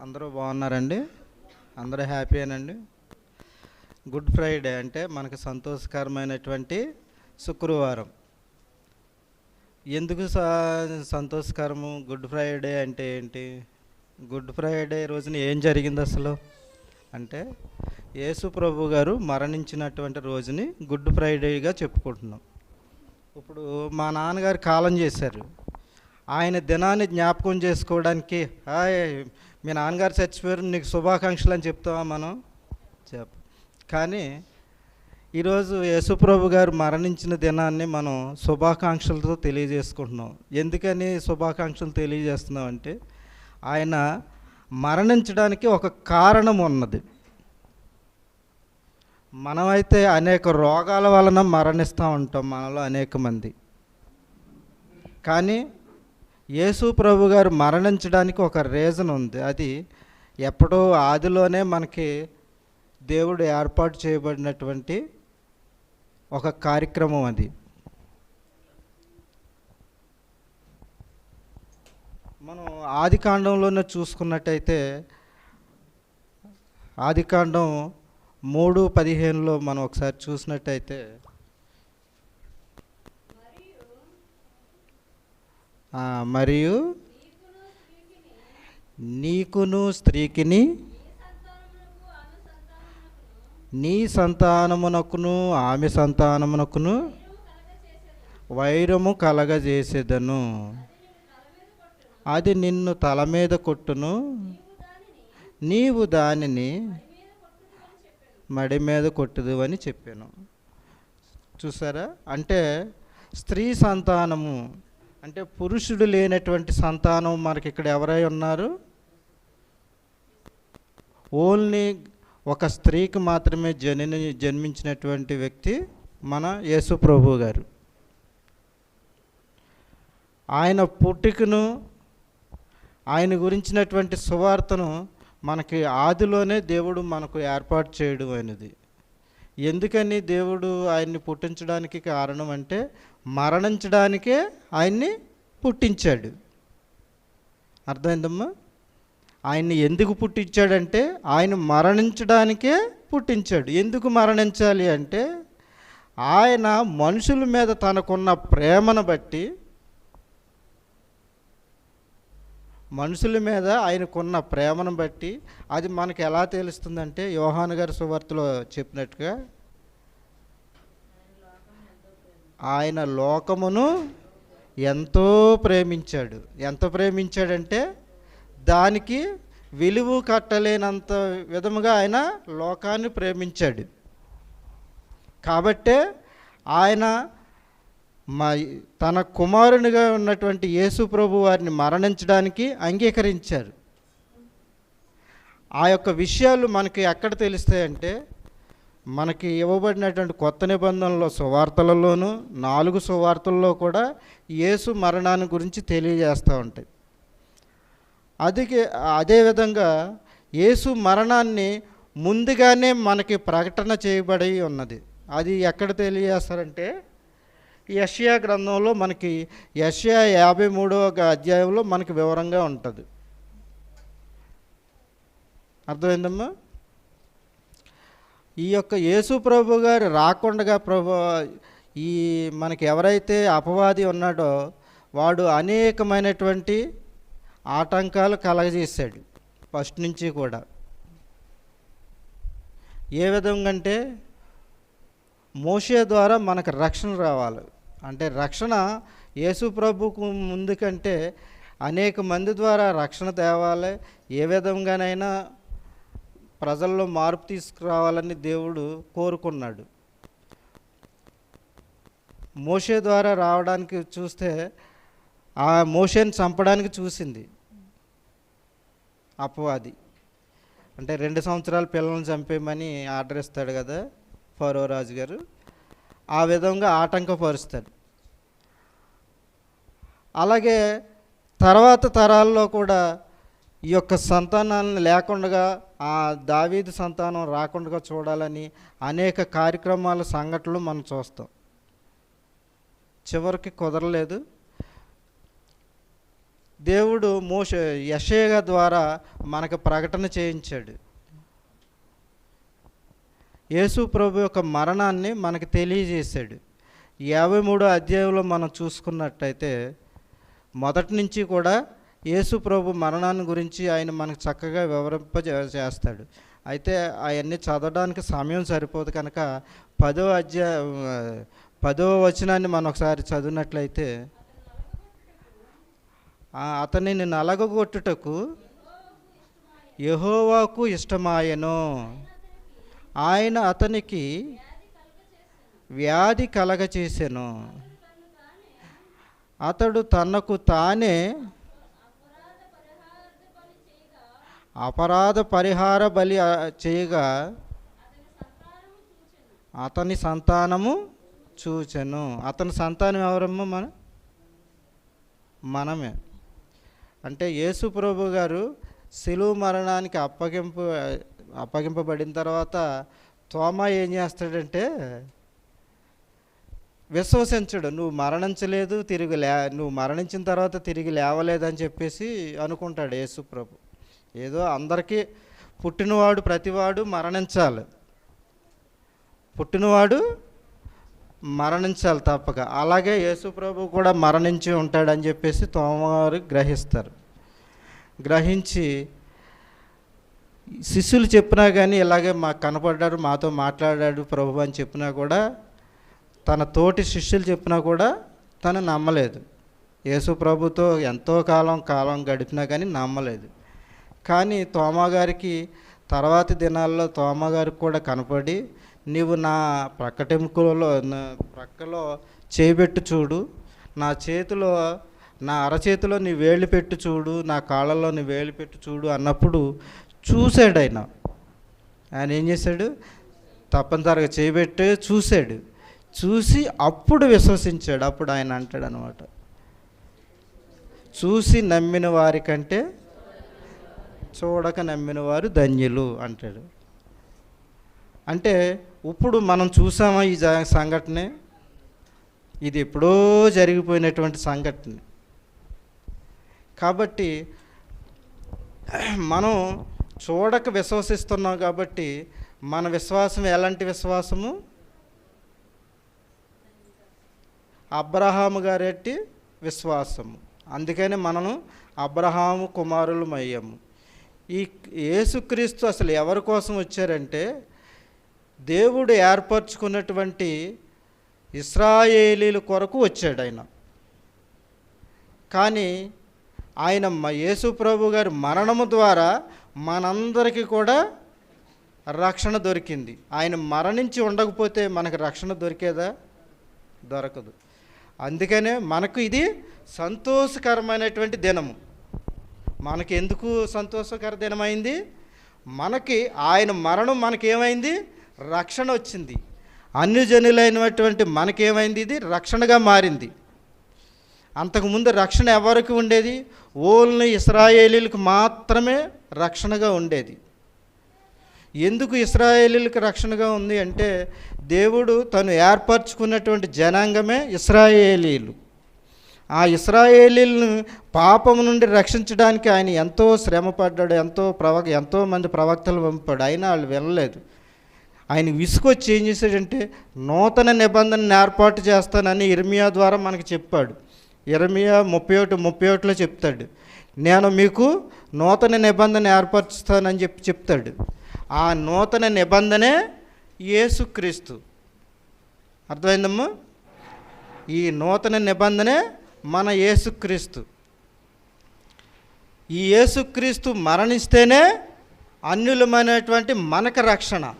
అందరూ బాగున్నారండి? అందరూ హ్యాపీయేనండి? గుడ్ ఫ్రైడే అంటే మనకు సంతోషకరమైనటువంటి శుక్రవారం. ఎందుకు స- సంతోషకరము? గుడ్ ఫ్రైడే అంటే ఏంటి? గుడ్ ఫ్రైడే రోజున ఏం జరిగింది అసలు? అంటే యేసు ప్రభు గారు మరణించినటువంటి రోజుని గుడ్ ఫ్రైడేగా చెప్పుకుంటున్నాం. ఇప్పుడు మా నాన్నగారు కాలం చేశారు. ఆయన దినాన్ని జ్ఞాపకం చేసుకోవడానికి హాయ్ మీ నాన్నగారు చచ్చిపోయారు నీకు శుభాకాంక్షలు అని చెప్తావా మనం? చెప్ కానీ ఈరోజు యేసుప్రభు గారు మరణించిన దినాన్ని మనం శుభాకాంక్షలతో తెలియజేసుకుంటున్నాం. ఎందుకని శుభాకాంక్షలు తెలియజేస్తున్నాం అంటే ఆయన మరణించడానికి ఒక కారణం ఉన్నది. మనమైతే అనేక రోగాల వలన మరణిస్తూ ఉంటాం మనలో అనేక మంది. కానీ యేసు ప్రభు గారు మరణించడానికి ఒక రీజన్ ఉంది. అది ఎప్పుడో ఆదిలోనే మనకి దేవుడు ఏర్పాటు చేయబడినటువంటి ఒక కార్యక్రమం అది. మనం ఆది కాండంలోనే చూసుకున్నట్టయితే ఆది కాండం మూడు పదిహేనులో మనం ఒకసారి చూసినట్టయితే మరియు నీకును స్త్రీకిని నీ సంతానమునకును ఆమె సంతానమునకును వైరము కలగజేసేదను. అది నిన్ను తల మీద కొట్టును నీవు దానిని మడి మీద కొట్టుదు అని చెప్పాను. చూసారా? అంటే స్త్రీ సంతానము అంటే పురుషుడు లేనటువంటి సంతానం మనకి ఇక్కడ ఎవరై ఉన్నారు? ఓన్లీ ఒక స్త్రీకి మాత్రమే జనని జన్మించినటువంటి వ్యక్తి మన యేసు ప్రభు గారు. ఆయన పుట్టుకను ఆయన గురించినటువంటి సువార్తను మనకి ఆదిలోనే దేవుడు మనకు ఏర్పాటు చేయడం అనేది. ఎందుకని దేవుడు ఆయన్ని పుట్టించడానికి కారణం అంటే మరణించడానికే ఆయన్ని పుట్టించాడు. అర్థమైందమ్మా? ఆయన్ని ఎందుకు పుట్టించాడంటే ఆయన మరణించడానికే పుట్టించాడు. ఎందుకు మరణించాలి అంటే ఆయన మనుషుల మీద తనకున్న ప్రేమను బట్టి మనుషుల మీద ఆయనకున్న ప్రేమను బట్టి అది మనకు ఎలా తెలుస్తుందంటే యోహాన్ గారి సువార్తలో చెప్పినట్టుగా ఆయన లోకమును ఎంతో ప్రేమించాడు. ఎంత ప్రేమించాడంటే దానికి విలువ కట్టలేనంత విధముగా ఆయన లోకాన్ని ప్రేమించాడు. కాబట్టే ఆయన మా తన కుమారునిగా ఉన్నటువంటి యేసు ప్రభు వారిని మరణించడానికి అంగీకరించారు. ఆ యొక్క విషయాలు మనకి ఎక్కడ తెలుస్తాయంటే మనకి ఇవ్వబడినటువంటి కొత్త నిబంధనలో సువార్తలలోనూ నాలుగు సువార్తల్లో కూడా యేసు మరణాన్ని గురించి తెలియజేస్తూ ఉంటాయి. అది అదేవిధంగా యేసు మరణాన్ని ముందుగానే మనకి ప్రకటన చేయబడి ఉన్నది. అది ఎక్కడ తెలియజేస్తారంటే యష్యా గ్రంథంలో మనకి యష్యా యాభై మూడవ అధ్యాయంలో మనకి వివరంగా ఉంటుంది. అర్థమైందమ్మా? ఈ యొక్క యేసు ప్రభు గారు రాకుండా ప్రభు ఈ మనకి ఎవరైతే అపవాది ఉన్నాడో వాడు అనేకమైనటువంటి ఆటంకాలు కలగజేశాడు ఫస్ట్ నుంచి కూడా. ఏ విధంగా అంటే మోషే ద్వారా మనకు రక్షణ రావాలి. అంటే రక్షణ యేసు ప్రభుకు ముందు కంటే అనేక మంది ద్వారా రక్షణ తేవాలి. ఏ విధంగానైనా ప్రజల్లో మార్పు తీసుకురావాలని దేవుడు కోరుకున్నాడు. మోషే ద్వారా రావడానికి చూస్తే ఆ మోషేని చంపడానికి చూసింది. అపవాది. అంటే రెండు సంవత్సరాల పిల్లల్ని చంపేయమని ఆర్డర్ ఇస్తాడు కదా ఫరో రాజు గారు ఆ విధంగా ఆటంకపరుస్తాడు. అలాగే తర్వాత తరాల్లో కూడా ఈ యొక్క సంతానాన్ని లేకుండా ఆ దావీదు సంతానం రాకుండా చూడాలని అనేక కార్యక్రమాల సంఘటనలు మనం చూస్తాం. చివరికి కుదరలేదు. దేవుడు మోష యషేగ ద్వారా మనకు ప్రకటన చేయించాడు. యేసు ప్రభు యొక్క మరణాన్ని మనకు తెలియజేశాడు. యాభై మూడో అధ్యాయంలో మనం చూసుకున్నట్టయితే మొదటి నుంచి కూడా యేసు ప్రభు మరణాన్ని గురించి ఆయన మనకు చక్కగా వివరింప చేస్తాడు అయితే అవన్నీ చదవడానికి సమయం సరిపోదు కనుక పదో అధ్యాయ పదో వచనాన్ని మనం ఒకసారి చదివినట్లయితే ఆ అతనిని నలగగొట్టుటకు యహోవాకు ఇష్టమాయను. ఆయన అతనికి వ్యాధి కలగచేసెను. అతడు తనకు తానే అపరాధ పరిహార బలి చేయగా అతని సంతానము చూచెను. అతని సంతానం ఎవరమ్మా మన? మనమే. అంటే యేసు ప్రభు గారు శిలువ మరణానికి అప్పగింపు అప్పగింపబడిన తర్వాత తోమ ఏం చేస్తాడంటే విశ్వసించడు. నువ్వు మరణించలేదు తిరిగి లే నువ్వు మరణించిన తర్వాత తిరిగి లేవలేదని చెప్పేసి అనుకుంటాడు యేసు ప్రభు. ఏదో అందరికీ పుట్టినవాడు ప్రతివాడు మరణించాలి. పుట్టినవాడు మరణించాలి తప్పక. అలాగే యేసుప్రభు కూడా మరణించి ఉంటాడని చెప్పేసి తోమవారు గ్రహిస్తారు. గ్రహించి శిష్యులు చెప్పినా కానీ ఇలాగే మాకు కనపడ్డాడు మాతో మాట్లాడాడు ప్రభు అని చెప్పినా కూడా తన తోటి శిష్యులు చెప్పినా కూడా తను నమ్మలేదు. యేసు ప్రభుతో ఎంతో కాలం కాలం గడిపినా కానీ నమ్మలేదు. కానీ తోమగారికి తర్వాతి దినాల్లో తోమగారికి కూడా కనపడి నీవు నా ప్రక్కటెముకలో ప్రక్కలో చేయబెట్టు చూడు. నా చేతిలో నా అరచేతిలో నీ వేళ్ళు పెట్టు చూడు. నా కాళ్ళలో నీ వేళ్ళు పెట్టు చూడు అన్నప్పుడు చూశాడు ఆయన ఆయన ఏం చేశాడు? తప్పనిసరిగా చేయబెట్టి చూశాడు. చూసి అప్పుడు విశ్వసించాడు. అప్పుడు ఆయన అంటాడు అనమాట చూసి నమ్మిన వారికంటే చూడక నమ్మిన వారు ధన్యులు అంటాడు. అంటే ఇప్పుడు మనం చూసామా ఈ సంఘటనే? ఇది ఎప్పుడో జరిగిపోయినటువంటి సంఘటన. కాబట్టి మనం చూడక విశ్వసిస్తున్నాం కాబట్టి మన విశ్వాసం ఎలాంటి విశ్వాసము? అబ్రహాము గారెట్టి విశ్వాసము. అందుకనే మనము అబ్రహాము కుమారులమయ్యాము. ఈ యేసుక్రీస్తు అసలు ఎవరి కోసం వచ్చారంటే దేవుడు ఏర్పరచుకున్నటువంటి ఇస్రాయేలీల కొరకు వచ్చాడు ఆయన. కానీ ఆయన యేసు ప్రభు గారి మరణము ద్వారా మనందరికీ కూడా రక్షణ దొరికింది. ఆయన మరణించి ఉండకపోతే మనకు రక్షణ దొరికేదా? దొరకదు. అందుకనే మనకు ఇది సంతోషకరమైనటువంటి దినము. మనకి ఎందుకు సంతోషకర దినమైంది మనకి ఆయన మరణం మనకేమైంది? రక్షణ వచ్చింది. అన్యజనులైనటువంటి మనకేమైంది ఇది? రక్షణగా మారింది. అంతకుముందు రక్షణ ఎవరికి ఉండేది? ఓల్ని ఇస్రాయేలీలకు మాత్రమే రక్షణగా ఉండేది. ఎందుకు ఇస్రాయేలీలకు రక్షణగా ఉంది అంటే దేవుడు తను ఏర్పరచుకున్నటువంటి జనాంగమే ఇస్రాయేలీలు. ఆ ఇస్రాయేలీలను పాపం నుండి రక్షించడానికి ఆయన ఎంతో శ్రమ పడ్డాడు ఎంతో ప్రవక్ ఎంతో మంది ప్రవక్తలు పంపాడు అయినా వాళ్ళు వెళ్ళలేదు ఆయన విసుకొచ్చి ఏం చేశాడంటే నూతన నిబంధనను ఏర్పాటు చేస్తానని ఇర్మియా ద్వారా మనకు చెప్పాడు. ఇర్మియా ముప్పై ఒకటి ముప్పై ఒకటిలో చెప్తాడు. నేను మీకు నూతన నిబంధన ఏర్పరుస్తానని చెప్పి చెప్తాడు. ఆ నూతన నిబంధనే యేసుక్రీస్తు అర్థమైందమ్మా? ఈ నూతన నిబంధనే మన యేసుక్రీస్తు. ఈ యేసుక్రీస్తు మరణిస్తేనే అన్యులమైనటువంటి మనకు రక్షణ.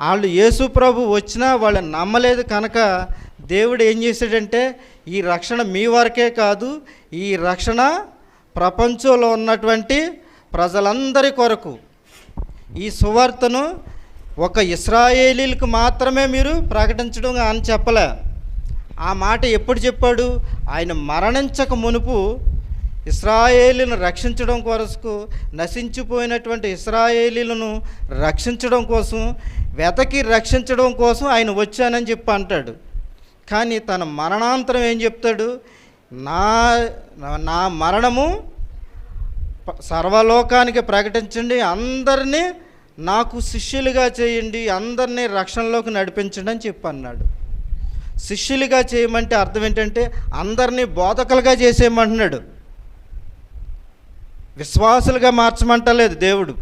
వాళ్ళు యేసు ప్రభు వచ్చినా వాళ్ళు నమ్మలేదు కనుక దేవుడు ఏం చేశాడంటే ఈ రక్షణ మీ వరకే కాదు ఈ రక్షణ ప్రపంచంలో ఉన్నటువంటి ప్రజలందరి కొరకు. ఈ సువార్తను ఒక ఇస్రాయేలీలకు మాత్రమే మీరు ప్రకటించడం అని చెప్పలే. ఆ మాట ఎప్పుడు చెప్పాడు? ఆయన మరణించక మునుపు ఇస్రాయేలీలను రక్షించడం కొరకు నశించిపోయినటువంటి ఇస్రాయేలీలను రక్షించడం కోసం వెతకి రక్షించడం కోసం ఆయన వచ్చానని చెప్పి అంటాడు. కానీ తన మరణాంతరం ఏం చెప్తాడు? నా నా మరణము సర్వలోకానికి ప్రకటించండి. అందరినీ నాకు శిష్యులుగా చేయండి. అందరినీ రక్షణలోకి నడిపించండి అని చెప్పి అన్నాడు. శిష్యులుగా చేయమంటే అర్థం ఏంటంటే అందరినీ బోధకులుగా చేసేయమంటున్నాడు. విశ్వాసులుగా మార్చమంటలేదు దేవుడు.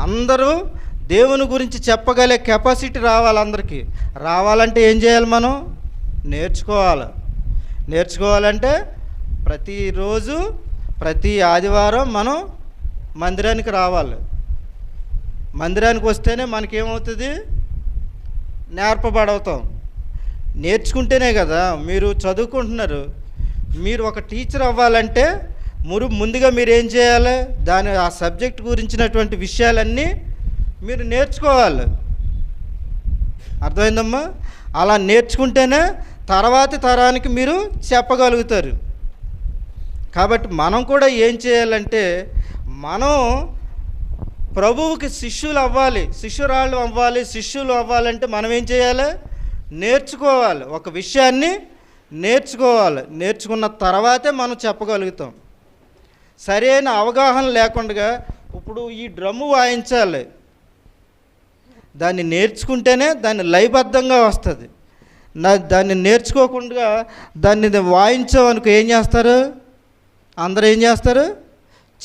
అందరూ దేవుని గురించి చెప్పగలే కెపాసిటీ రావాలి అందరికీ. రావాలంటే ఏం చేయాలి మనం? నేర్చుకోవాలి. నేర్చుకోవాలంటే ప్రతిరోజు ప్రతి ఆదివారం మనం మందిరానికి రావాలి. మందిరానికి వస్తేనే మనకేమవుతుంది? నేర్పబడవుతాం. నేర్చుకుంటేనే కదా మీరు చదువుకుంటున్నారు. మీరు ఒక టీచర్ అవ్వాలంటే మురు ముందుగా మీరు ఏం చేయాలి? దాని ఆ సబ్జెక్ట్ గురించినటువంటి విషయాలన్నీ మీరు నేర్చుకోవాలి. అర్థమైందమ్మా? అలా నేర్చుకుంటేనే తర్వాతి తరానికి మీరు చెప్పగలుగుతారు. కాబట్టి మనం కూడా ఏం చేయాలంటే మనం ప్రభువుకి శిష్యులు అవ్వాలి. శిష్యురాళ్ళు అవ్వాలి శిష్యులు అవ్వాలంటే మనం ఏం చేయాలి? నేర్చుకోవాలి. ఒక విషయాన్ని నేర్చుకోవాలి. నేర్చుకున్న తర్వాతే మనం చెప్పగలుగుతాం. సరైన అవగాహన లేకుండా ఇప్పుడు ఈ డ్రమ్ము వాయించాలి. దాన్ని నేర్చుకుంటేనే దాన్ని లయబద్ధంగా వస్తుంది. నా దాన్ని నేర్చుకోకుండా దాన్ని వాయించామనుకో ఏం చేస్తారు? అందరు ఏం చేస్తారు?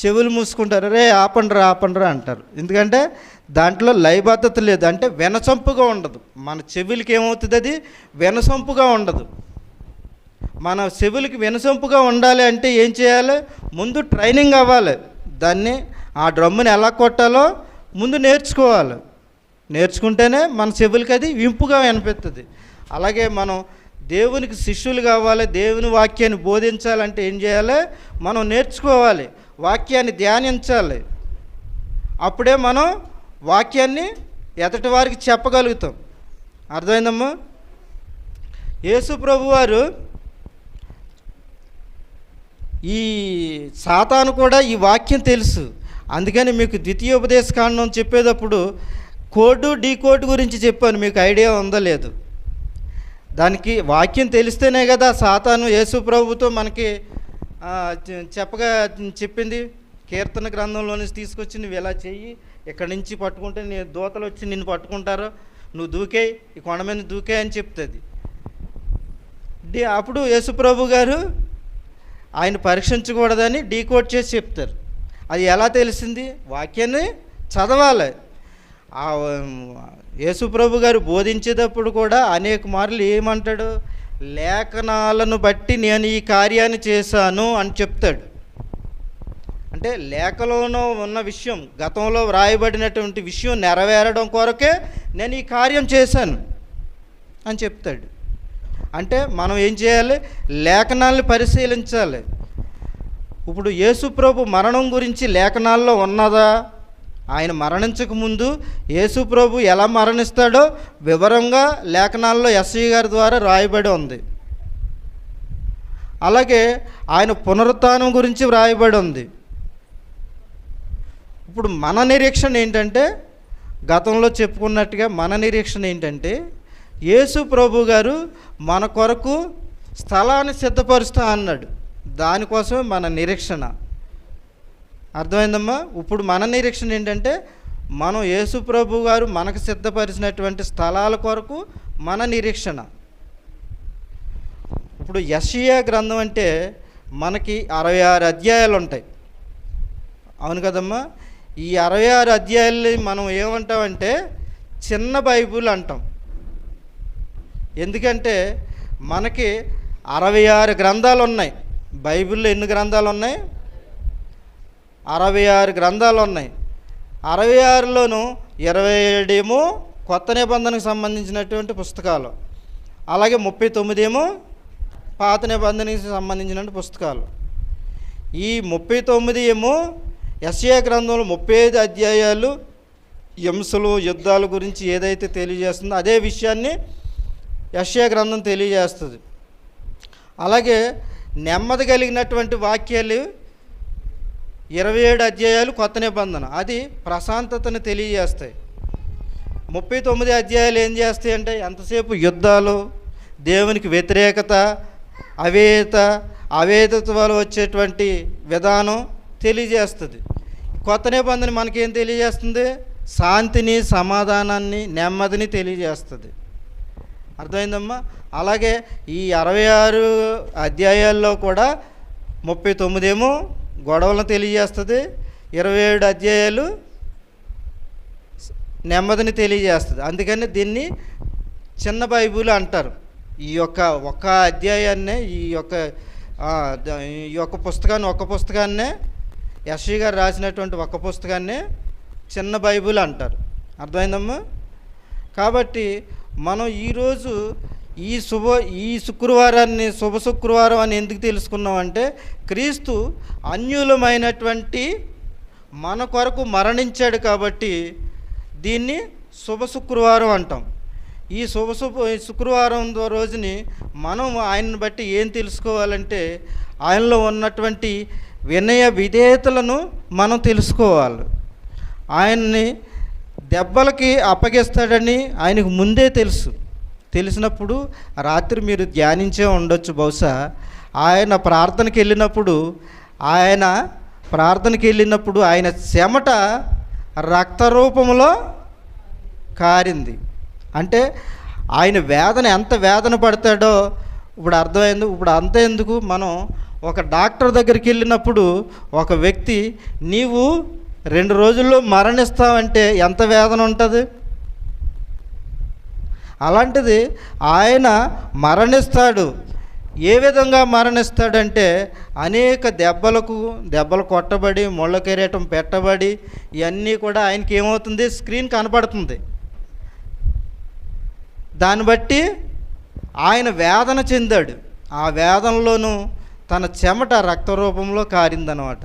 చెవులు మూసుకుంటారు. రే ఆపండ్రా ఆపండ్రా అంటారు. ఎందుకంటే దాంట్లో లయబద్ధత లేదు. అంటే వెనసొంపుగా ఉండదు. మన చెవులకి ఏమవుతుంది అది? వెనసొంపుగా ఉండదు. మన చెవులకి వెనసొంపుగా ఉండాలి అంటే ఏం చేయాలి? ముందు ట్రైనింగ్ అవ్వాలి. దాన్ని ఆ డ్రమ్ముని ఎలా కొట్టాలో ముందు నేర్చుకోవాలి. నేర్చుకుంటేనే మన చెవులకి అది వింపుగా వినిపిస్తుంది. అలాగే మనం దేవునికి శిష్యులు కావాలి దేవుని వాక్యాన్ని బోధించాలంటే ఏం చేయాలి? మనం నేర్చుకోవాలి. వాక్యాన్ని ధ్యానించాలి. అప్పుడే మనం వాక్యాన్ని ఎతటి వారికి చెప్పగలుగుతాం. అర్థమైందమ్మా? యేసు ప్రభు వారు ఈ సాతాను కూడా ఈ వాక్యం తెలుసు. అందుకని మీకు ద్వితీయోపదేశ కాండం చెప్పేటప్పుడు కోడ్ డీ కోడ్ గురించి చెప్పాను. మీకు ఐడియా ఉందో లేదు? దానికి వాక్యం తెలిస్తేనే కదా సాతాను యేసు ప్రభుతో మనకి చెప్పగా చెప్పింది. కీర్తన గ్రంథంలో నుంచి తీసుకొచ్చి నువ్వు ఇలా చెయ్యి ఇక్కడి నుంచి పట్టుకుంటే నీ దూతలు వచ్చి నిన్ను పట్టుకుంటారు నువ్వు దూకే ఈ కొండ మీద దూకే అని చెప్తుంది. డీ అప్పుడు యేసుప్రభు గారు ఆయన పరీక్షించకూడదని డీకోడ్ చేసి చెప్తారు. అది ఎలా తెలిసింది? వాక్యాన్ని చదవాలి. ఆ యేసుప్రభు గారు బోధించేటప్పుడు కూడా అనేక మార్లు ఏమంటాడు? లేఖనాలను బట్టి నేను ఈ కార్యాన్ని చేశాను అని చెప్తాడు. అంటే లేఖలోనో ఉన్న విషయం గతంలో వ్రాయబడినటువంటి విషయం నెరవేరడం కొరకే నేను ఈ కార్యం చేశాను అని చెప్తాడు. అంటే మనం ఏం చేయాలి? లేఖనాల్ని పరిశీలించాలి. ఇప్పుడు యేసుప్రభు మరణం గురించి లేఖనాల్లో ఉన్నదా? ఆయన మరణించక ముందు యేసుప్రభు ఎలా మరణిస్తాడో వివరంగా లేఖనాల్లో ఎస్ఈ గారి ద్వారా రాయబడి ఉంది. అలాగే ఆయన పునరుత్నం గురించి వ్రాయబడి ఉంది. ఇప్పుడు మన నిరీక్షణ ఏంటంటే గతంలో చెప్పుకున్నట్టుగా మన నిరీక్షణ ఏంటంటే యేసు ప్రభు గారు మన కొరకు స్థలాన్ని సిద్ధపరుస్తా అన్నాడు. దానికోసమే మన నిరీక్షణ. అర్థమైందమ్మా? ఇప్పుడు మన నిరీక్షణ ఏంటంటే మనం యేసు ప్రభు గారు మనకు సిద్ధపరిచినటువంటి స్థలాల కొరకు మన నిరీక్షణ. ఇప్పుడు యషియా గ్రంథం అంటే మనకి అరవై ఆరు అధ్యాయాలు ఉంటాయి అవును కదమ్మా? ఈ అరవై ఆరు అధ్యాయాలు మనం ఏమంటామంటే చిన్న బైబుల్ అంటాం. ఎందుకంటే మనకి అరవై ఆరు గ్రంథాలు ఉన్నాయి. బైబిల్లో ఎన్ని గ్రంథాలు ఉన్నాయి? అరవై ఆరు గ్రంథాలు ఉన్నాయి. అరవై ఆరులోను ఇరవై ఏడేమో కొత్త నిబంధనకు సంబంధించినటువంటి పుస్తకాలు. అలాగే ముప్పై తొమ్మిది ఏమో పాత నిబంధనకి సంబంధించినటువంటి పుస్తకాలు. ఈ ముప్పై తొమ్మిది ఏమో ఎస్ఏ గ్రంథంలో ముప్పై ఐదు అధ్యాయాలు హింసలు యుద్ధాల గురించి ఏదైతే తెలియజేస్తుందో అదే విషయాన్ని యశ్యా గ్రంథం తెలియజేస్తుంది. అలాగే నెమ్మది కలిగినటువంటి వాక్యాలు ఇరవై ఏడు అధ్యాయాలు కొత్త నిబంధన. అది ప్రశాంతతను తెలియజేస్తాయి. ముప్పై తొమ్మిది అధ్యాయాలు ఏం చేస్తాయి అంటే ఎంతసేపు యుద్ధాలు దేవునికి వ్యతిరేకత అవేత అవేదత వల్ల వచ్చేటువంటి విధానం తెలియజేస్తుంది. కొత్త నిబంధన మనకేం తెలియజేస్తుంది? శాంతిని సమాధానాన్ని నెమ్మదిని తెలియజేస్తుంది. అర్థమైందమ్మా? అలాగే ఈ అరవై ఆరు అధ్యాయాల్లో కూడా ముప్పై తొమ్మిదేమో గొడవలను తెలియజేస్తుంది. ఇరవై ఏడు అధ్యాయాలు నెమ్మదిని తెలియజేస్తుంది. అందుకని దీన్ని చిన్న బైబుల్ అంటారు. ఈ యొక్క ఒక అధ్యాయాన్నే ఈ యొక్క ఈ యొక్క పుస్తకాన్ని ఒక్క పుస్తకాన్నే యశ్వి గారు రాసినటువంటి ఒక పుస్తకాన్నే చిన్న బైబుల్ అంటారు. అర్థమైందమ్మా? కాబట్టి మనం ఈరోజు ఈ శుభ ఈ శుక్రవారాన్ని శుభ శుక్రవారం అని ఎందుకు తెలుసుకున్నామంటే క్రీస్తు అన్యులమైనటువంటి మన కొరకు మరణించాడు కాబట్టి దీన్ని శుభ శుక్రవారం అంటాం. ఈ శుభ శుభ ఈ శుక్రవారం రోజుని మనం ఆయన్ని బట్టి ఏం తెలుసుకోవాలంటే ఆయనలో ఉన్నటువంటి వినయ విధేయతలను మనం తెలుసుకోవాలి. ఆయన్ని దెబ్బలకి అప్పగిస్తాడని ఆయనకు ముందే తెలుసు. తెలిసినప్పుడు రాత్రి మీరు ధ్యానించే ఉండొచ్చు బహుశా. ఆయన ప్రార్థనకి వెళ్ళినప్పుడు ఆయన ప్రార్థనకి వెళ్ళినప్పుడు ఆయన చెమట రక్త రూపంలో కారింది. అంటే ఆయన వేదన ఎంత వేదన పడతాడో ఇప్పుడు అర్థమైంది ఇప్పుడు అంత ఎందుకు మనం ఒక డాక్టర్ దగ్గరికి వెళ్ళినప్పుడు ఒక వ్యక్తి నీవు రెండు రోజుల్లో మరణిస్తావంటే ఎంత వేదన ఉంటుంది? అలాంటిది ఆయన మరణిస్తాడు. ఏ విధంగా మరణిస్తాడంటే అనేక దెబ్బలకు దెబ్బలు కొట్టబడి ముళ్ళ కిరీటం పెట్టబడి ఇవన్నీ కూడా ఆయనకి ఏమవుతుంది? స్క్రీన్ కనపడుతుంది. దాన్ని బట్టి ఆయన వేదన చెందాడు. ఆ వేదనలోనూ తన చెమట రక్త రూపంలో కారిందనమాట.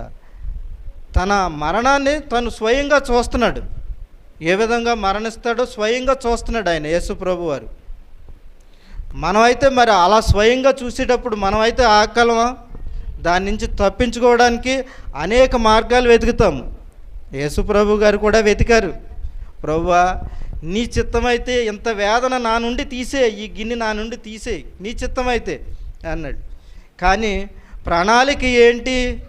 తన మరణాన్ని తను స్వయంగా చూస్తున్నాడు. ఏ విధంగా మరణిస్తాడో స్వయంగా చూస్తున్నాడు ఆయన యేసు ప్రభు వారు మనమైతే మరి అలా స్వయంగా చూసేటప్పుడు మనమైతే ఆకలమా? దాని నుంచి తప్పించుకోవడానికి అనేక మార్గాలు వెతుకుతాము యేసు ప్రభు గారు కూడా వెతికారు. ప్రభువా నీ చిత్తమైతే ఇంత వేదన నా నుండి తీసే ఈ గిన్నె నా నుండి తీసే నీ చిత్తమైతే అన్నాడు. కానీ ప్రణాళిక ఏంటి?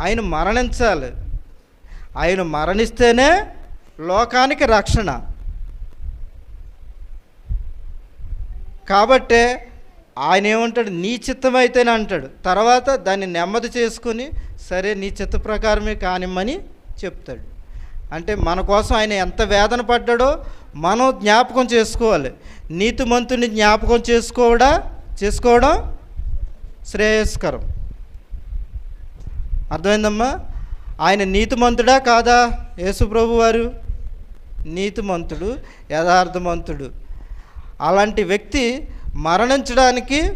ఆయన మరణించాలి. ఆయన మరణిస్తేనే లోకానికి రక్షణ. కాబట్టే ఆయన ఏమంటాడు? నీ చిత్తమైతేనే అంటాడు. తర్వాత దాన్ని నెమ్మది చేసుకుని సరే నీ చిత్త ప్రకారమే కానిమ్మని చెప్తాడు. అంటే మన కోసం ఆయన ఎంత వేదన పడ్డాడో మనం జ్ఞాపకం చేసుకోవాలి. నీతిమంతుని జ్ఞాపకం చేసుకోవడా? చేసుకోవడం శ్రేయస్కరం. అర్థమైందమ్మా? ఆయన నీతిమంతుడా కాదా? యేసుప్రభు వారు నీతిమంతుడు యథార్థమంతుడు. అలాంటి వ్యక్తి మరణించడానికి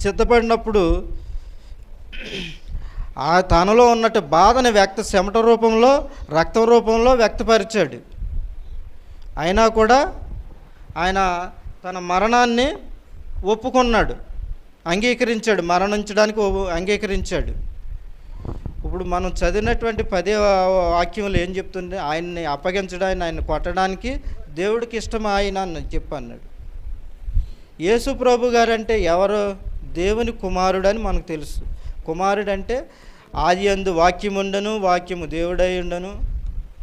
సిద్ధపడినప్పుడు ఆ తనలో ఉన్నట్టు బాధని వ్యక్త చెమట రూపంలో రక్త రూపంలో వ్యక్తపరిచాడు. అయినా కూడా ఆయన తన మరణాన్ని ఒప్పుకున్నాడు. అంగీకరించాడు మరణించడానికి అంగీకరించాడు. ఇప్పుడు మనం చదివినటువంటి పదే వాక్యంలో ఏం చెప్తుంది? ఆయన్ని అప్పగించడానికి ఆయన కొట్టడానికి దేవుడికి ఇష్టం ఆయన అని చెప్పన్నాడు యేసు ప్రభు గారు అంటే ఎవరు? దేవుని కుమారుడు అని మనకు తెలుసు. కుమారుడు అంటే ఆది అందు వాక్యం ఉండను వాక్యము దేవుడై ఉండను.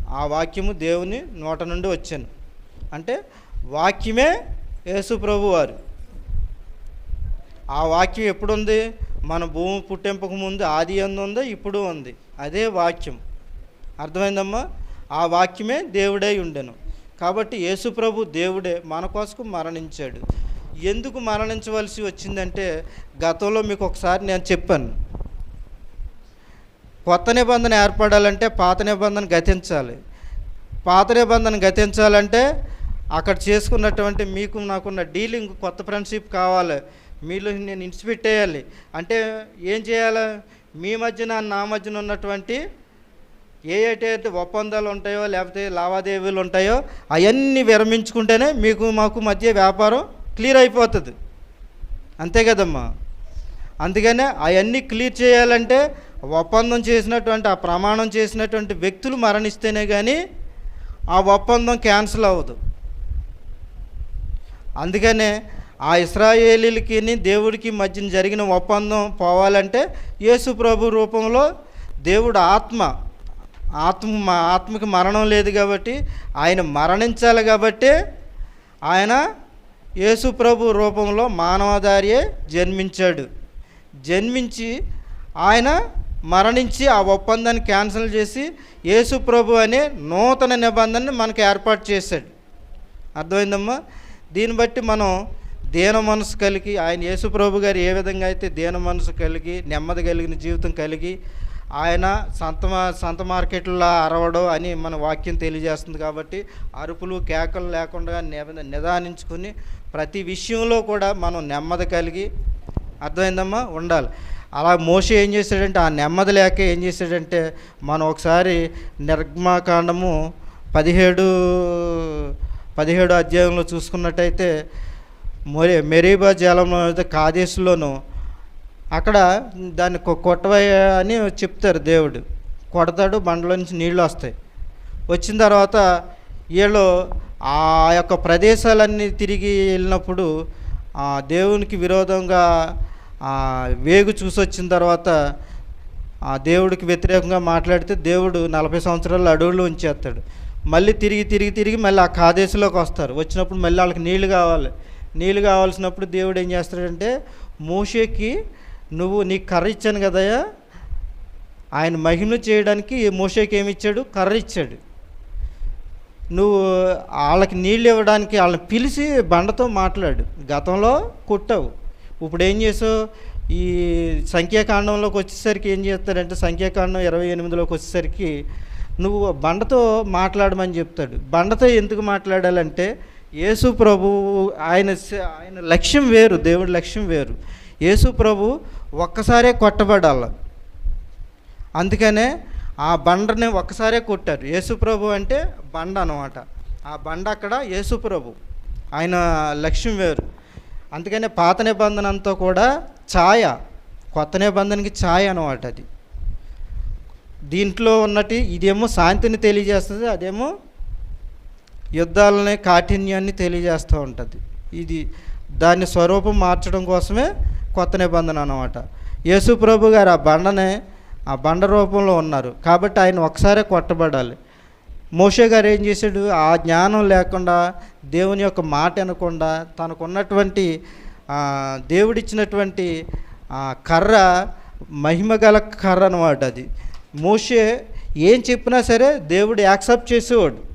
ఆ వాక్యము దేవుని నోట నుండి వచ్చాను. అంటే వాక్యమే యేసు ప్రభు వారు. ఆ వాక్యం ఎప్పుడుంది? మన భూమి పుట్టింపక ముందు ఆది ఎందు ఉందో ఇప్పుడు ఉంది. అదే వాక్యం. అర్థమైందమ్మా? ఆ వాక్యమే దేవుడై ఉండెను. కాబట్టి యేసుప్రభు దేవుడే మన కోసం మరణించాడు. ఎందుకు మరణించవలసి వచ్చిందంటే గతంలో మీకు ఒకసారి నేను చెప్పాను. కొత్త నిబంధన ఏర్పడాలంటే పాత నిబంధన గతించాలి. పాత నిబంధన గతించాలంటే అక్కడ చేసుకున్నటువంటి మీకు నాకున్న డీలింగ్ కొత్త ఫ్రెండ్షిప్ కావాలి. మీలో నేను ఇన్సిపెట్టేయాలి అంటే ఏం చేయాలి? మీ మధ్యన నా మధ్యన ఉన్నటువంటి ఏ అయితే ఒప్పందాలు ఉంటాయో లేకపోతే లావాదేవీలు ఉంటాయో అవన్నీ విరమించుకుంటేనే మీకు మాకు మధ్య వ్యాపారం క్లియర్ అయిపోతుంది. అంతే కదమ్మా. అందుకనే అవన్నీ క్లియర్ చేయాలంటే ఒప్పందం చేసినటువంటి ఆ ప్రమాణం చేసినటువంటి వ్యక్తులు మరణిస్తేనే కానీ ఆ ఒప్పందం క్యాన్సిల్ అవ్వదు. అందుకనే ఆ ఇస్రాయేలీలకి దేవుడికి మధ్యన జరిగిన ఒప్పందం పోవాలంటే యేసు ప్రభు రూపంలో దేవుడు ఆత్మ ఆత్మ మా ఆత్మకి మరణం లేదు కాబట్టి ఆయన మరణించాలి కాబట్టి ఆయన యేసు ప్రభు రూపంలో మానవధారియే జన్మించాడు. జన్మించి ఆయన మరణించి ఆ ఒప్పందాన్ని క్యాన్సిల్ చేసి యేసు ప్రభు అనే నూతన నిబంధనని మనకు ఏర్పాటు చేశాడు. అర్థమైందమ్మా? దీన్ని బట్టి మనం దీన మనసు కలిగి ఆయన యేసుప్రభు గారు ఏ విధంగా అయితే దీన మనసు కలిగి నెమ్మది కలిగిన జీవితం కలిగి ఆయన సంత మా- సంత మార్కెట్లో అరవడం అని మన వాక్యం తెలియజేస్తుంది కాబట్టి అరుపులు కేకలు లేకుండా నిదానించుకుని ప్రతి విషయంలో కూడా మనం నెమ్మది కలిగి అర్థమైందమ్మా? ఉండాలి. అలా మోస ఏం చేశాడంటే ఆ నెమ్మది లేక ఏం చేశాడంటే మనం ఒకసారి నిర్మాకాండము పదిహేడు పదిహేడు అధ్యాయంలో చూసుకున్నట్టయితే మొరే మెరీబా జలంలో అయితే కాదేశంలోను అక్కడ దాన్ని కొ- కొట్టవయ్య అని చెప్తారు దేవుడు. కొడతాడు బండలో నుంచి నీళ్ళు వస్తాయి. వచ్చిన తర్వాత వీళ్ళు ఆ యొక్క ప్రదేశాలన్నీ తిరిగి వెళ్ళినప్పుడు ఆ దేవునికి విరోధంగా వేగు చూసి వచ్చిన తర్వాత ఆ దేవుడికి వ్యతిరేకంగా మాట్లాడితే దేవుడు నలభై సంవత్సరాలు అడవుల్లో ఉంచేస్తాడు. మళ్ళీ తిరిగి తిరిగి తిరిగి మళ్ళీ ఆ కాదేశంలోకి వస్తారు. వచ్చినప్పుడు మళ్ళీ వాళ్ళకి నీళ్ళు కావాలి. నీళ్ళు కావాల్సినప్పుడు దేవుడు ఏం చేస్తాడంటే మోషేకి నువ్వు నీకు కర్ర ఇచ్చాను కదయ్యా. ఆయన మహిమ చేయడానికి మోషేకి ఏమి ఇచ్చాడు? కర్ర ఇచ్చాడు. నువ్వు వాళ్ళకి నీళ్ళు ఇవ్వడానికి వాళ్ళని పిలిచి బండతో మాట్లాడు. గతంలో కొట్టావు. ఇప్పుడు ఏం చేసావు? ఈ సంఖ్యాకాండంలోకి వచ్చేసరికి ఏం చేస్తాడంటే సంఖ్యాకాండం ఇరవై ఎనిమిదిలోకి వచ్చేసరికి నువ్వు బండతో మాట్లాడమని చెప్తాడు. బండతో ఎందుకు మాట్లాడాలంటే యేసు ప్రభు ఆయన ఆయన లక్ష్యం వేరు దేవుడి లక్ష్యం వేరు. యేసు ప్రభు ఒక్కసారే కొట్టబడాల. అందుకనే ఆ బండని ఒక్కసారే కొట్టారు. యేసుప్రభు అంటే బండ అనమాట ఆ బండ అక్కడ యేసుప్రభు ఆయన లక్ష్యం వేరు. అందుకనే పాత నిబంధన అంతా కూడా ఛాయ కొత్త నిబంధనకి ఛాయ అనమాట అది. దీంట్లో ఉన్నటి ఇదేమో శాంతిని తెలియజేస్తుంది అదేమో యుద్ధాలని కాఠిన్యాన్ని తెలియజేస్తూ ఉంటుంది. ఇది దాన్ని స్వరూపం మార్చడం కోసమే కొత్త నిబంధన అన్నమాట. యేసుప్రభు గారు ఆ బండనే ఆ బండ రూపంలో ఉన్నారు. కాబట్టి ఆయన ఒకసారే కొట్టబడాలి. మోషే గారు ఏం చేశాడు? ఆ జ్ఞానం లేకుండా దేవుని యొక్క మాట వినకుండా తనకున్నటువంటి దేవుడిచ్చినటువంటి కర్ర మహిమగల కర్ర అనమాట అది. మోషే ఏం చెప్పినా సరే దేవుడు యాక్సెప్ట్ చేసేవాడు.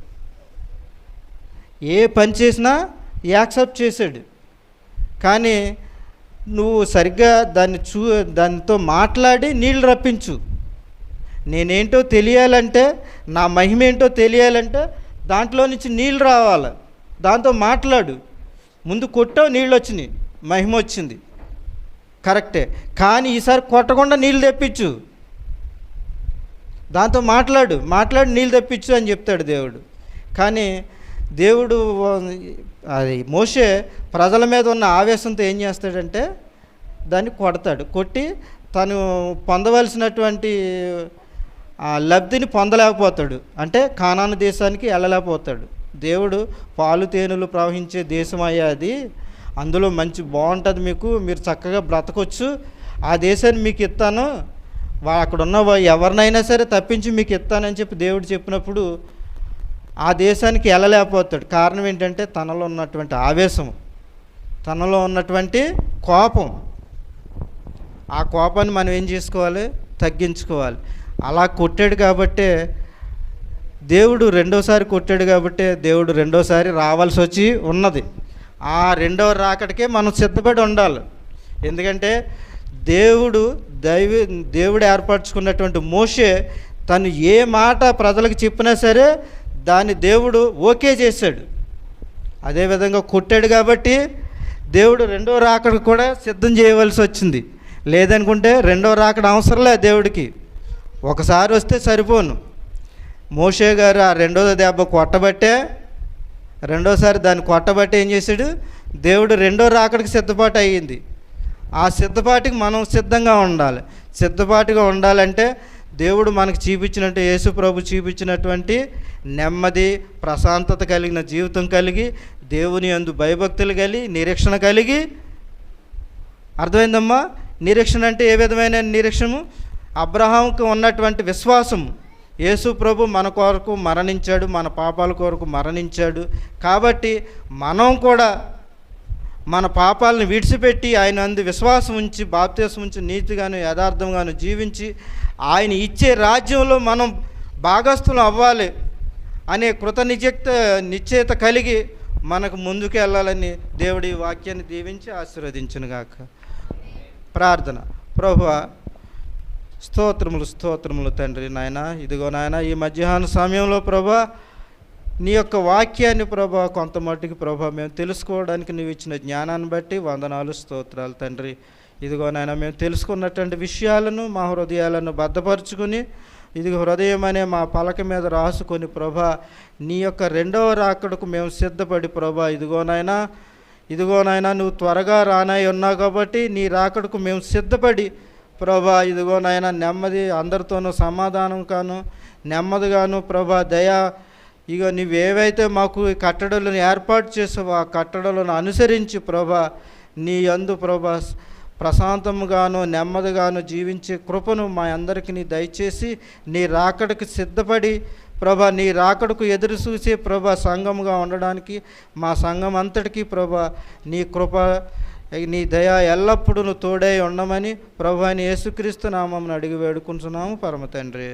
ఏ పని చేసినా యాక్సెప్ట్ చేశాడు. కానీ నువ్వు సరిగ్గా దాన్ని చూ దానితో మాట్లాడి నీళ్ళు రప్పించు. నేనేంటో తెలియాలంటే నా మహిమ ఏంటో తెలియాలంటే దాంట్లో నుంచి నీళ్ళు రావాలి. దాంతో మాట్లాడు. ముందు కొట్టావు నీళ్ళు వచ్చినాయి మహిమ వచ్చింది. కరెక్టే. కానీ ఈసారి కొట్టకుండా నీళ్ళు తెప్పించు. దాంతో మాట్లాడు. మాట్లాడి నీళ్ళు తెప్పించు అని చెప్తాడు దేవుడు. కానీ దేవుడు అది మోసే ప్రజల మీద ఉన్న ఆవేశంతో ఏం చేస్తాడంటే దాన్ని కొడతాడు. కొట్టి తను పొందవలసినటువంటి ఆ లబ్ధిని పొందలేకపోతాడు. అంటే కానాన దేశానికి వెళ్ళలేకపోతాడు. దేవుడు పాలు తేనెలు ప్రవహించే దేశం అయ్యాది అందులో మంచి బాగుంటుంది మీకు మీరు చక్కగా బ్రతకొచ్చు. ఆ దేశాన్ని మీకు ఇస్తాను. వా అక్కడ ఉన్న ఎవరినైనా సరే తప్పించి మీకు ఇస్తానని చెప్పి దేవుడు చెప్పినప్పుడు ఆ దేశానికి వెళ్ళలేకపోతాడు. కారణం ఏంటంటే తనలో ఉన్నటువంటి ఆవేశం. తనలో ఉన్నటువంటి కోపం. ఆ కోపాన్ని మనం ఏం చేసుకోవాలి? తగ్గించుకోవాలి. అలా కొట్టాడు కాబట్టే దేవుడు రెండోసారి కొట్టాడు కాబట్టి దేవుడు రెండోసారి రావాల్సి వచ్చి ఉన్నది. ఆ రెండవ రాకడికే మనం సిద్ధపడి ఉండాలి. ఎందుకంటే దేవుడు దైవ దేవుడు ఏర్పరచుకున్నటువంటి మోషే తను ఏ మాట ప్రజలకు చెప్పినా సరే దాన్ని దేవుడు ఓకే చేశాడు. అదేవిధంగా కొట్టాడు కాబట్టి దేవుడు రెండో రాకడ కూడా సిద్ధం చేయవలసి వచ్చింది. లేదనుకుంటే రెండో రాకడ అవసరం లేదు దేవుడికి. ఒకసారి వస్తే సరిపోను. మోషే గారు ఆ రెండో దెబ్బ కొట్టబట్టే రెండోసారి దాన్ని కొట్టబట్టి ఏం చేశాడు? దేవుడు రెండో రాకడికి సిద్ధపాటు అయ్యింది. ఆ సిద్ధపాటికి మనం సిద్ధంగా ఉండాలి. సిద్ధపాటుగా ఉండాలంటే దేవుడు మనకు చూపించినట్టు యేసు ప్రభు చూపించినటువంటి నెమ్మది ప్రశాంతత కలిగిన జీవితం కలిగి దేవుని అందు భయభక్తులు కలిగి నిరీక్షణ కలిగి. అర్థమైందమ్మా? నిరీక్షణ అంటే ఏ విధమైన నిరీక్షణము? అబ్రహాంకు ఉన్నటువంటి విశ్వాసం యేసు ప్రభు మన కొరకు మరణించాడు మన పాపాల కొరకు మరణించాడు. కాబట్టి మనం కూడా మన పాపాలను విడిచిపెట్టి ఆయన అందు విశ్వాసం ఉంచి బాప్తీసం ఉంచి నీతిగాను యథార్థంగాను జీవించి ఆయన ఇచ్చే రాజ్యంలో మనం భాగస్థులం అవ్వాలి అనే కృత నిజక్త నిశ్చయత కలిగి మనకు ముందుకు వెళ్ళాలని దేవుడి వాక్యాన్ని దీవించి ఆశీర్వదించునుగాక ప్రార్థన. ప్రభు స్తోత్రములు స్తోత్రములు తండ్రి నాయన ఇదిగో నాయన ఈ మధ్యాహ్న సమయంలో ప్రభా నీ యొక్క వాక్యాన్ని ప్రభా కొంత మట్టుకు ప్రభా మేము తెలుసుకోవడానికి నువ్వు ఇచ్చిన జ్ఞానాన్ని బట్టి వందనాలు స్తోత్రాలు తండ్రి. ఇదిగో నాయన మేము తెలుసుకున్నటువంటి విషయాలను మా హృదయాలను భద్రపరుచుకుని ఇదిగో హృదయం అనే మా పలక మీద రాసుకొని ప్రభా నీ యొక్క రెండవ రాకడకు మేము సిద్ధపడి ప్రభా ఇదిగో ఇదిగోనైనా ఇదిగో నాయనా నువ్వు త్వరగా రానై ఉన్నావు కాబట్టి నీ రాకడకు మేము సిద్ధపడి ప్రభా ఇదిగో నెమ్మది అందరితోనూ సమాధానం కాను నెమ్మదిగాను ప్రభా దయా ఇక నువ్వేవైతే మాకు కట్టడలను ఏర్పాటు చేసావో ఆ కట్టడలను అనుసరించి ప్రభా నీ యందు ప్రభా ప్రశాంతముగాను నెమ్మదిగాను జీవించే కృపను మా అందరికీ నీ దయచేసి నీ రాకడకు సిద్ధపడి ప్రభా నీ రాకడకు ఎదురు చూసే ప్రభా సంఘముగా ఉండడానికి మా సంఘం అంతటికీ ప్రభా నీ కృప నీ దయ ఎల్లప్పుడూ నువ్వు తోడై ఉండమని ప్రభాని యేసుక్రీస్తు నామం అడిగి వేడుకుంటున్నాము. పరమ తండ్రి.